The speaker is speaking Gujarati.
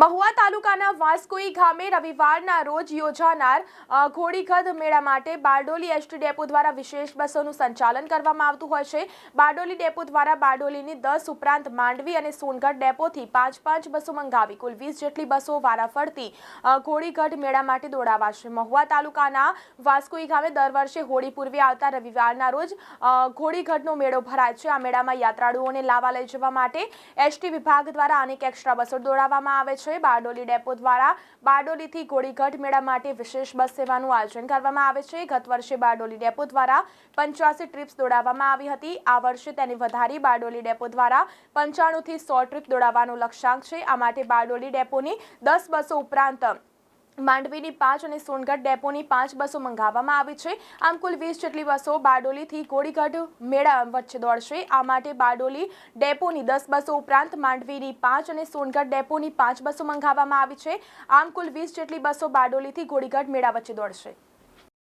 મહુવા તાલુકાના વાસ્કોઈ ગામે રવિવારના રોજ યોજાનાર ઘોડીગધ મેળા માટે બારડોલી એસટી ડેપો દ્વારા વિશેષ બસોનું સંચાલન કરવામાં આવતું હોય છે. બારડોલી ડેપો દ્વારા બારડોલીની દસ ઉપરાંત માંડવી અને સોનગઢ ડેપોથી પાંચ પાંચ બસો મંગાવી, કુલ વીસ જેટલી બસો વારાફરતી ઘોડીગઢ મેળા માટે દોડાવાશે. મહુવા તાલુકાના વાસ્કોઈ ગામે દર વર્ષે હોળી પૂર્વે આવતા રવિવારના રોજ ઘોડીગઢનો મેળો ભરાય છે. આ મેળામાં યાત્રાળુઓને લાવા લઈ જવા માટે એસટી વિભાગ દ્વારા અનેક એક્સ્ટ્રા બસો દોડાવવામાં આવે છે. બારડોલી ડેપો દ્વારા બારડોલીથી ઘોડીગઢ મેળા માટે વિશેષ બસ સેવાનું આયોજન કરવામાં આવે છે. ગત વર્ષે બારડોલી ડેપો દ્વારા પંચ્યાસી ટ્રીપ્સ દોડાવવામાં આવી હતી. આ વર્ષે તેની વધારી બારડોલી ડેપો દ્વારા પંચાણુંથી સો ટ્રીપ દોડાવવાનો લક્ષ્યાંક છે. આ માટે બારડોલી ડેપોની દસ બસો ઉપરાંત માંડવીની પાંચ અને સોનગઢ ડેપોની પાંચ બસો મંગાવવામાં આવી છે. આમ કુલ વીસ જેટલી બસો બારડોલીથી કોળીગઢ મેળા વચ્ચે દોડશે. આ માટે બારડોલી ડેપોની દસ બસો ઉપરાંત માંડવીની પાંચ અને સોનગઢ ડેપોની પાંચ બસો મંગાવવામાં આવી છે. આમ કુલ વીસ જેટલી બસો બારડોલીથી કોડીગઢ મેળા વચ્ચે દોડશે.